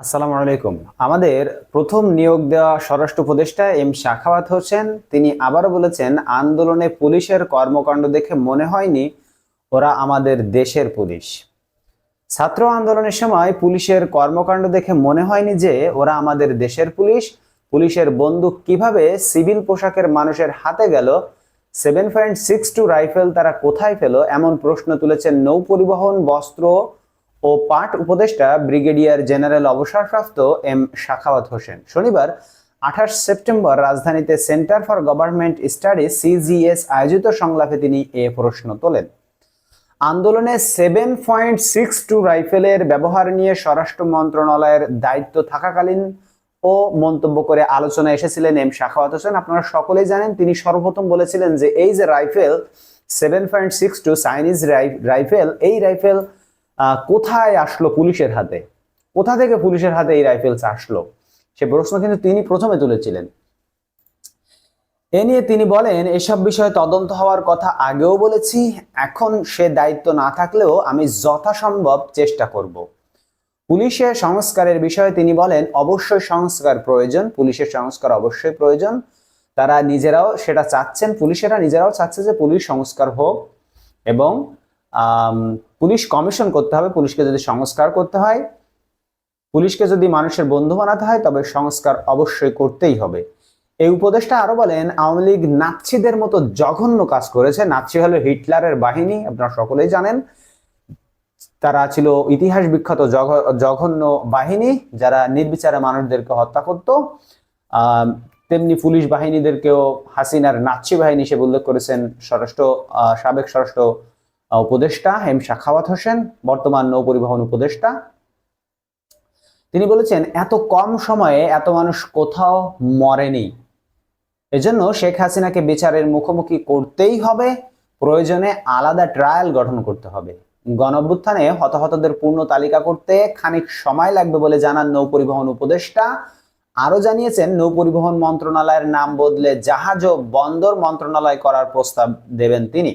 আসসালামু আলাইকুম। আমাদের প্রথম নিয়োগ দেওয়া স্বরাষ্ট্র উপদেষ্টা এম শাখাওয়াত হোসেন, তিনি আবারও বলেছেন, আন্দোলনে পুলিশের কর্মকাণ্ড দেখে মনে হয়নি ওরা আমাদের দেশের পুলিশ। ছাত্র আন্দোলনের সময় পুলিশের কর্মকাণ্ড দেখে মনে হয়নি যে ওরা আমাদের দেশের পুলিশ। পুলিশের বন্দুক কীভাবে সিভিল পোশাকের মানুষের হাতে গেল? Seven point six two rifle তারা কোথায় পেল? এমন প্রশ্ন তুলেছেন নৌ পরিবহন, বস্ত্র ও পাট উপদেষ্টা ব্রিগেডিয়ার জেনারেল অবসরপ্রাপ্ত এম শাখাওয়াত হোসেন। শনিবার, আঠাশ সেপ্টেম্বর, রাজধানীতে centre for government study CGS আয়োজিত সংলাপে তিনি এ প্রশ্ন তোলেন। আন্দোলনে সেভেন পয়েন্ট সিক্স টু রাইফেলের ব্যবহার নিয়ে স্বরাষ্ট্র মন্ত্রণালয়ের দায়িত্ব থাকাকালীন ও মন্তব্য করে আলোচনায় এসেছিলেন এম শাখাওয়াত হোসেন। আপনারা সকলেই জানেন, তিনি সর্বপ্রথম বলেছিলেন যে এই যে rifle, seven point six two Chinese rifle, এই রাইফেল কোথায় আসলো পুলিশের হাতে? কোথা থেকে পুলিশের হাতে এই রাইফেলস আসলো? সে প্রশ্ন কিন্তু তিনি প্রথমে তুলেছিলেন। এ নিয়ে তিনি বলেন, এসব বিষয়ে তদন্ত হওয়ার কথা আগেও বলেছি। এখন সে দায়িত্ব না থাকলেও আমি যথাসম্ভব চেষ্টা করব। পুলিশের সংস্কারের বিষয়ে তিনি বলেন, অবশ্যই সংস্কার প্রয়োজন। পুলিশের সংস্কার অবশ্যই প্রয়োজন। তারা নিজেরাও সেটা চাচ্ছেন পুলিশেরা নিজেরাও চাচ্ছে যে পুলিশ সংস্কার হোক এবং পুলিশ কমিশন করতে হবে, পুলিশকে যদি সংস্কার করতে হয়। পুলিশকে যদি মানুষের বন্ধু বানাতে হয়, তবে সংস্কার অবশ্যই করতেই হবে। এই উপদেশটা আরও বলেন, আওয়ামী লীগ নাৎসিদের মতো জঘন্য কাজ করেছে। নাৎসি হলো হিটলারের বাহিনী, আপনারা সকলেই জানেন। তারা ছিল ইতিহাস বিখ্যাত জঘন্য বাহিনী, যারা নির্বিচারে মানুষদেরকে হত্যা করত। তেমনি পুলিশ বাহিনীদেরকেও হাসিনার নাৎসি বাহিনী হিসেবে উল্লেখ করেছেন। স্বরাষ্ট্র সাবেক স্বরাষ্ট্র উপদেষ্টা এম শাখাওয়াত হোসেন, বর্তমান নৌ পরিবহন উপদেষ্টা। তিনি বলেছেন, এত কম সময়ে এত মানুষ কোথাও মরেনি। এজন্য শেখ হাসিনাকে বিচারের মুখোমুখি করতেই হবে। প্রয়োজনে আলাদা ট্রায়াল গঠন করতে হবে। গণঅভ্যুত্থানে হতাহতদের পূর্ণ তালিকা করতে খানিক সময় লাগবে বলে জানান নৌ পরিবহন উপদেষ্টা। আরও জানিয়েছেন নৌ পরিবহন মন্ত্রণালয়ের নাম বদলে জাহাজ ও বন্দর মন্ত্রণালয় করার প্রস্তাব দেবেন তিনি।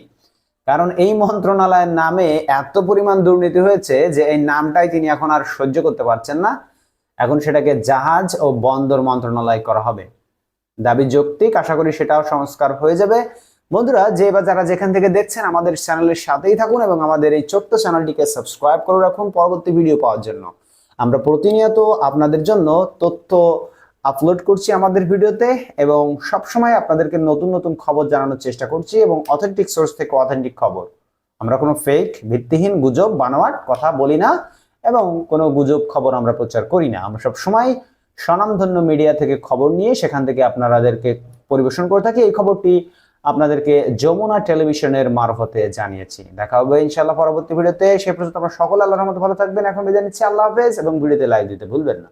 কারণ এই মন্ত্রণালয়ের নামে এত পরিমাণ দুর্নীতি হয়েছে যে এই নামটাই তিনি এখন আর সহ্য করতে পারছেন না। এখন সেটাকে জাহাজ ও বন্দর মন্ত্রণালয় করা হবে। দাবি যৌক্তিক, আশা করি সেটাও সংস্কার হয়ে যাবে। বন্ধুরা, যে বা যারা যেখান থেকে দেখছেন আমাদের চ্যানেলের সাথেই থাকুন এবং আমাদের এই ছোট্ট চ্যানেলটিকে সাবস্ক্রাইব করে রাখুন পরবর্তী ভিডিও পাওয়ার জন্য। আমরা প্রতিনিয়ত আপনাদের জন্য তথ্য আপলোড করছি আমাদের ভিডিওতে এবং সবসময় আপনাদেরকে নতুন নতুন খবর জানানোর চেষ্টা করছি এবং অথেন্টিক সোর্স থেকে অথেন্টিক খবর। আমরা কোনো ফেক ভিত্তিহীন গুজব, বানোয়াট কথা বলি না এবং কোনো গুজব খবর আমরা প্রচার করি না। আমরা সব সময় স্বনামধন্য মিডিয়া থেকে খবর নিয়ে সেখান থেকে আপনাদেরকে পরিবেশন করে থাকি। এই খবরটি আপনাদেরকে যমুনা টেলিভিশনের মারফতে জানিয়েছি। দেখা হবে ইনশাআল্লাহ পরবর্তী ভিডিওতে। সে পর্যন্ত আপনারা সকল আল্লাহর মতো ভালো থাকবেন। এখন বিদায় নিচ্ছি। আল্লাহ হাফেজ এবং ভিডিওতে লাইক দিতে ভুলবেন না।